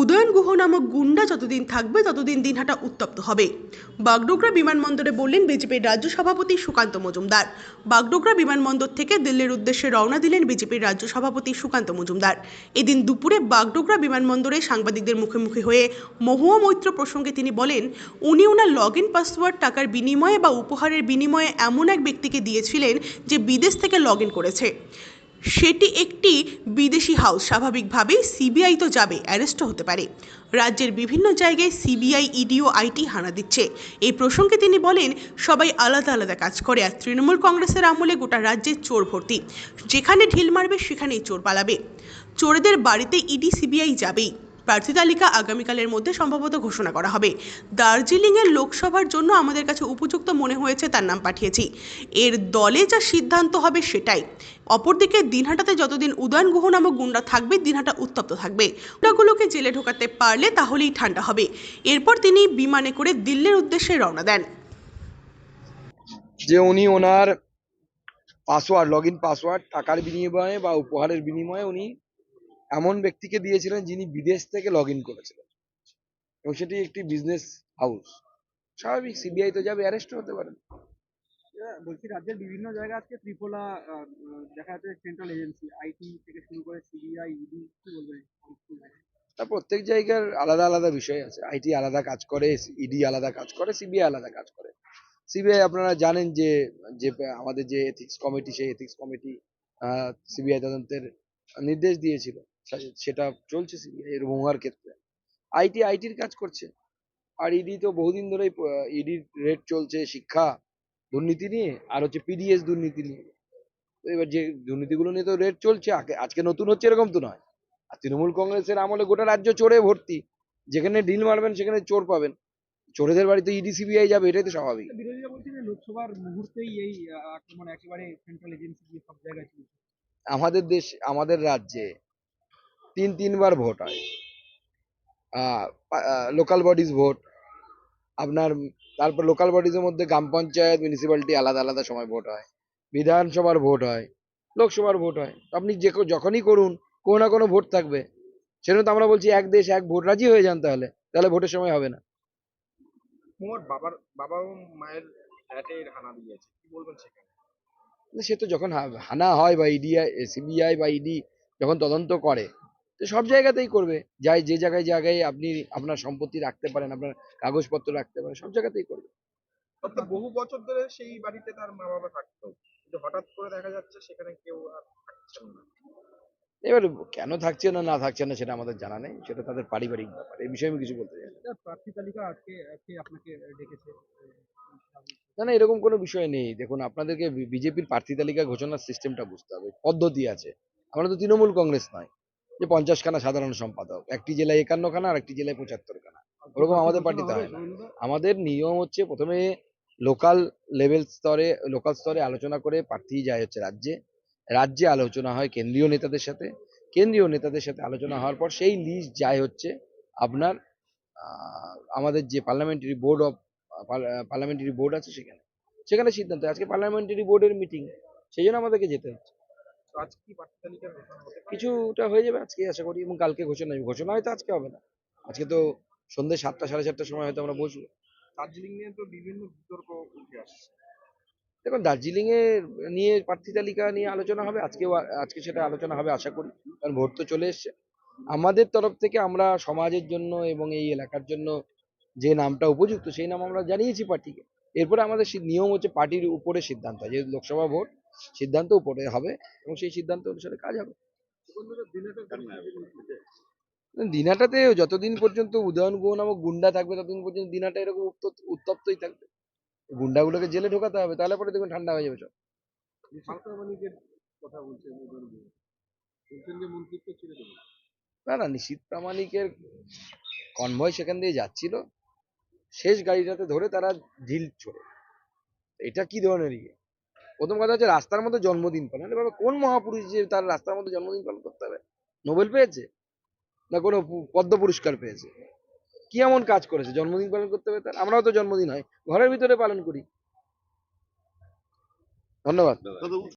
উদয়ন গুহ নামক গুন্ডা যতদিন থাকবে, ততদিন দিনহাটা উত্তপ্ত হবে। বাগডোগরা বিমানবন্দরে বললেন বিজেপির রাজ্য সভাপতি সুকান্ত মজুমদার। বাগডোগরা বিমানবন্দর থেকে দিল্লির উদ্দেশ্যে রওনা দিলেন বিজেপির রাজ্য সভাপতি সুকান্ত মজুমদার। এদিন দুপুরে বাগডোগরা বিমানবন্দরে সাংবাদিকদের মুখোমুখি হয়ে মহুয়া মৈত্র প্রসঙ্গে তিনি বলেন, উনি ওনার লগ ইন পাসওয়ার্ড টাকার বিনিময়ে বা উপহারের বিনিময়ে এমন এক ব্যক্তিকে দিয়েছিলেন যে বিদেশ থেকে লগ ইন করেছে। সেটি একটি বিদেশি হাউস। স্বাভাবিকভাবেই সিবিআই তো যাবে অ্যারেস্টও হতে পারে। রাজ্যের বিভিন্ন জায়গায় সিবিআই ইডি ও আইটি হানা দিচ্ছে। এই প্রসঙ্গে তিনি বলেন, সবাই আলাদা আলাদা কাজ করে আর তৃণমূল কংগ্রেসের আমলে গোটা রাজ্যে চোর ভর্তি। যেখানে ঢিল মারবে, সেখানেই চোর পালাবে। চোরেদের বাড়িতে ইডি, সিবিআই যাবেই। প্রার্থী তালিকা আগামীকালের মধ্যে সম্ভবত ঘোষণা করা হবে। দার্জিলিংয়ের লোকসভার জন্য আমাদের কাছে উপযুক্ত মনে হয়েছে তার নাম পাঠিয়েছি। এর দলে যা সিদ্ধান্ত হবে সেটাই। অপরদিকে দিনহাটাতে যতদিন উদয়ন গুহ নামক গুন্ডা থাকবে, দিনহাটা উত্তপ্ত থাকবে। গুন্ডাগুলোকে জেলে ঢোকাতে পারলে তাহলেই ঠান্ডা হবে। এরপর তিনি বিমানে করে দিল্লির উদ্দেশ্যে রওনা দেন। যে উনি ওনার পাসওয়ার্ড লগ ইন পাসওয়ার্ড টাকার বিনিময়ে বা উপহারের বিনিময়ে উনি এমন ব্যক্তিকে দিয়েছিলেন যিনি বিদেশ থেকে লগ ইন করেছিলেন। এবং সেটি একটি বিজনেস হাউস স্বাভাবিক সিবিআই তো যাবে অ্যারেস্ট হতে পারেন বলছি রাজ্যের বিভিন্ন জায়গা আজকে ত্রিপোলা দেখা যাচ্ছে সেন্ট্রাল এজেন্সি আইটি থেকে শুরু করে সিবিআই ইডি কি বলবেন তা প্রত্যেক জায়গার আলাদা আলাদা বিষয় আছে। আইটি আলাদা কাজ করে ইডি আলাদা কাজ করে সিবিআই আলাদা কাজ করে। সিবিআই আপনারা জানেন যে যে আমাদের যে এথিক্স কমিটি সেই এথিক্স কমিটি সিবিআই তদন্তের নির্দেশ দিয়েছিল। সেটা চলছে সিবিআই এর মহুয়ার ক্ষেত্রে। আইটি আইটির কাজ করছে। আর ইডি তো বহুদিন ধরেই ইডির রেট চলছে শিক্ষা দুর্নীতি নিয়ে আর হচ্ছে পিডিএস দুর্নীতি নিয়ে। তো এবার যে দুর্নীতিগুলো নিয়ে তো রেট চলছে আজকে নতুন হচ্ছে এরকম তো নয়। আর তৃণমূল কংগ্রেসের আমলে গোটা রাজ্য চোরে ভর্তি। যেখানে ডিল মারবেন সেখানে চোর পাবেন। চোরেদের বাড়িতে ইডি সিবিআই যাবে এটাই তো স্বাভাবিক। বিরোধীরা বলছে যে লোকসভার মুহূর্তেই এই আক্রমণ একেবারে সেন্ট্রাল এজেন্সি দিয়ে সব জায়গায় চলছে। আমাদের দেশ আমাদের রাজ্যে তিন তিনবার ভোট হয়। Local bodies vote. আপনার তারপর লোকাল বডিজের মধ্যে গ্রাম পঞ্চায়েত মিউনিসিপ্যালিটি আলাদা আলাদা সময় ভোট হয়। বিধানসভার ভোট হয় লোকসভার ভোট হয়। আপনি যে যখনই করুন কোনো না কোনো ভোট থাকবে। সেজন্য তো আমরা বলছি এক দেশ এক ভোট রাজি হয়ে যান তাহলে। তাহলে ভোটের সময় হবে না। বাবার বাবা ও মায়ের ফ্ল্যাটের হানা দিয়েছে। কি বলবেন সেখানে? সে তো যখন হানা হয় বা ইডি সিবিআই বা ইডি যখন তদন্ত করে তো সব জায়গাতেই করবে। যাই যে জায়গায় জায়গায় আপনি আপনার সম্পত্তি রাখতে পারেন আপনার কাগজপত্র রাখতে পারেন সব জায়গাতেই করবে। অর্থাৎ বহু বছর ধরে সেই বাড়িতে তার মা বাবা থাকতো হঠাৎ করে দেখা যাচ্ছে সেখানে কেউ আর না। এবার কেন থাকছে না না থাকছে না সেটা আমাদের জানা নেই। সেটা তাদের পারিবারিক ব্যাপার এই বিষয়ে আমি কিছু বলতে চাই প্রার্থী তালিকা আজকে আজকে আপনাকে ডেকেছে। না না এরকম কোনো বিষয় নেই। দেখুন আপনাদেরকে বিজেপির প্রার্থী তালিকা ঘোষণার সিস্টেমটা বুঝতে হবে। পদ্ধতি আছে। আমরা তো তৃণমূল কংগ্রেস নয়। যে পঞ্চাশ খানা সাধারণ সম্পাদক, একটি জেলায় একান্ন খানা আর একটি জেলায় পঁচাত্তর খানা ওরকম আমাদের পার্টিতে হয় না। আমাদের নিয়ম হচ্ছে প্রথমে লোকাল লেভেল স্তরে, লোকাল স্তরে আলোচনা করে প্রার্থী যায় হচ্ছে রাজ্যে। রাজ্যে আলোচনা হয় কেন্দ্রীয় নেতাদের সাথে। কেন্দ্রীয় নেতাদের সাথে আলোচনা হওয়ার পর সেই লিস্ট যায় হচ্ছে আপনার আমাদের যে parliamentary board of parliamentary board আছে সেখানে। সেখানে সিদ্ধান্ত আজকে পার্লামেন্টারি বোর্ডের মিটিং, সেই জন্য আমাদেরকে যেতে হচ্ছে। তো কি প্রার্থী তালিকার ঘোষণা হতে পারে? কিছুটা হয়ে যাবে আজকে আশা করি এবং কালকে ঘোষণা হবে ঘোষণা হয়তো আজকে হবে না। আজকে তো সন্ধ্যে সাতটা সাড়ে সাতটার সময় হয়তো আমরা বসবো। দার্জিলিং নিয়ে তো বিভিন্ন বিতর্ক উঠে আসছে। দেখুন দার্জিলিং এ নিয়ে প্রার্থী তালিকা নিয়ে আলোচনা হবে। আজকেও আ- আজকে সেটা আলোচনা হবে আশা করি। কারণ ভোট তো চলে এসছে। আমাদের তরফ থেকে আমরা সমাজের জন্য এবং এই এলাকার জন্য যে নামটা উপযুক্ত সেই নাম আমরা জানিয়েছি পার্টিকে এরপরে আমাদের সি- নিয়ম হচ্ছে পার্টির উপরে সিদ্ধান্ত হয়। যেহেতু লোকসভা ভোট সিদ্ধান্ত উপরে হবে এবং সেই সিদ্ধান্ত অনুসারে কাজ হবে। দিনাটাতে যতদিন পর্যন্ত উদয়ন গুহ নামক গুন্ডা থাকবে, ততদিন পর্যন্ত দিনাটা এরকম উত্তপ্ত- উত্তপ্তই থাকবে। গুন্ডাগুলোকে জেলে ঢোকাতে হবে, তাহলে পরে দেখবেন ঠান্ডা হয়ে যাবে সব। না না, নিশীত প্রামাণিকের কনভয় সেখান দিয়ে যাচ্ছিল। শেষ গাড়িটাতে ধরে তারা ঢিল ছোড়ে। এটা কি ধরনের ইয়ে? প্রথম কথা হচ্ছে রাস্তার মধ্যে জন্মদিন পালন। এবার কোন মহাপুরুষ যে তার রাস্তার মধ্যে জন্মদিন পালন করতে হবে? নোবেল পেয়েছে? না কোনো পদ্ম পুরস্কার পেয়েছে? কি এমন কাজ করেছে? জন্মদিন পালন করতে হবে তার? আমরাও তো জন্মদিন হয়। ঘরের ভিতরে পালন করি। ধন্যবাদ।